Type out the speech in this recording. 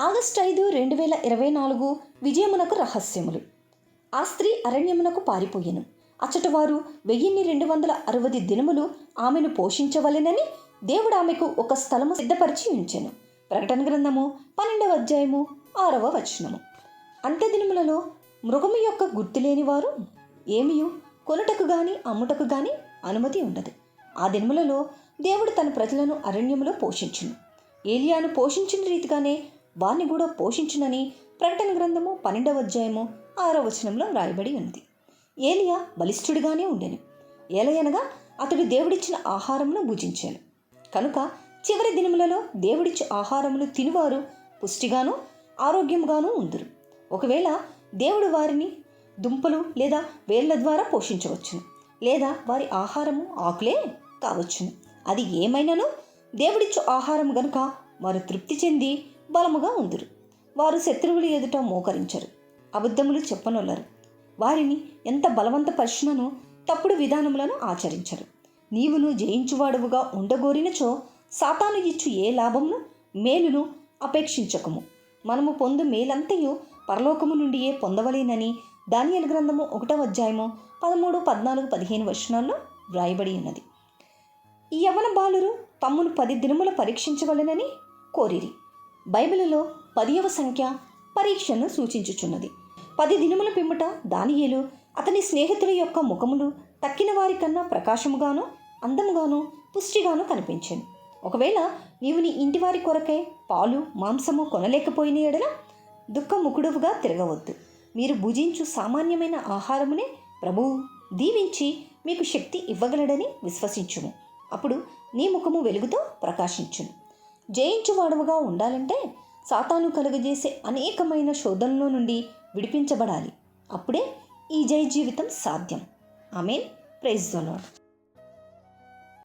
August ఐదు రెండు వేల ఇరవై నాలుగు విజయమునకు రహస్యములు. ఆ స్త్రీ అరణ్యమునకు పారిపోయెను. అచ్చట వారు వెయ్యిన్ని రెండు వందల అరవది దినములు ఆమెను పోషించవలెనని దేవుడు ఆమెకు ఒక స్థలము సిద్ధపరిచి ఉంచెను. ప్రకటన గ్రంథము పన్నెండవ అధ్యాయము ఆరవ వచనము. అంత్య దినములలో మృగము యొక్క గుర్తులేని వారు ఏమియు? కొనుటకు గాని అమ్ముటకు గాని అనుమతి ఉండదు. ఆ దినములలో దేవుడు తన ప్రజలను అరణ్యములో పోషించును. ఏలియాను పోషించిన రీతిగానే వారిని కూడా పోషించునని ప్రకటన గ్రంథము పన్నెండవ అధ్యాయము ఆరో వచనంలో వ్రాయబడి ఉంది. ఏలియా బలిష్ఠుడిగానే ఉండెను. ఏలయనగా అతడు దేవుడిచ్చిన ఆహారమును భుజించాను. కనుక చివరి దినములలో దేవుడిచ్చు ఆహారమును తినువారు పుష్టిగాను ఆరోగ్యముగాను ఉందరు. ఒకవేళ దేవుడు వారిని దుంపలు లేదా వేళ్ళ ద్వారా పోషించవచ్చును లేదా వారి ఆహారము ఆకులే కావచ్చును. అది ఏమైనాను? దేవుడిచ్చు ఆహారం గనుక వారు తృప్తి చెంది బలముగా ఉందురు. వారు శత్రువులు ఎదుట మోకరించరు. అబద్ధములు చెప్పనొల్లరు. వారిని ఎంత బలవంతపరిచినను తప్పుడు విధానములను ఆచరించరు. నీవును జయించువాడువుగా ఉండగోరినచో సాతాను ఇచ్చు ఏ లాభమును మేలును అపేక్షించకము. మనము పొందు మేలంతయు పరలోకము నుండియే పొందవలేనని దానియల్ గ్రంథము ఒకటవ అధ్యాయము పదమూడు పద్నాలుగు పదిహేను వర్షాల్లో వ్రాయబడి ఉన్నది. ఈ యవన బాలురు తమ్మును పది దినముల పరీక్షించవలెనని కోరిరి. బైబిలులో పదియవ సంఖ్య పరీక్షను సూచించుచున్నది. పది దినముల పిమ్మట దానియేలు అతని స్నేహితుల యొక్క ముఖములు తక్కిన వారి కన్నా ప్రకాశముగాను అందముగాను పుష్టిగాను కనిపించాను. ఒకవేళ నీవు నీ ఇంటి వారి పాలు మాంసము కొనలేకపోయిన ఎడల దుఃఖముకుడువుగా తిరగవద్దు. మీరు భుజించు సామాన్యమైన ఆహారమునే ప్రభువు దీవించి మీకు శక్తి ఇవ్వగలడని విశ్వసించుము. అప్పుడు నీ ముఖము వెలుగుతో ప్రకాశించును. జయించువాడముగా ఉండాలంటే సాతాను కలుగజేసే అనేకమైన శోధనలో నుండి విడిపించబడాలి. అప్పుడే ఈ జయ జీవితం సాధ్యం. ఆమెన్. Praise the lord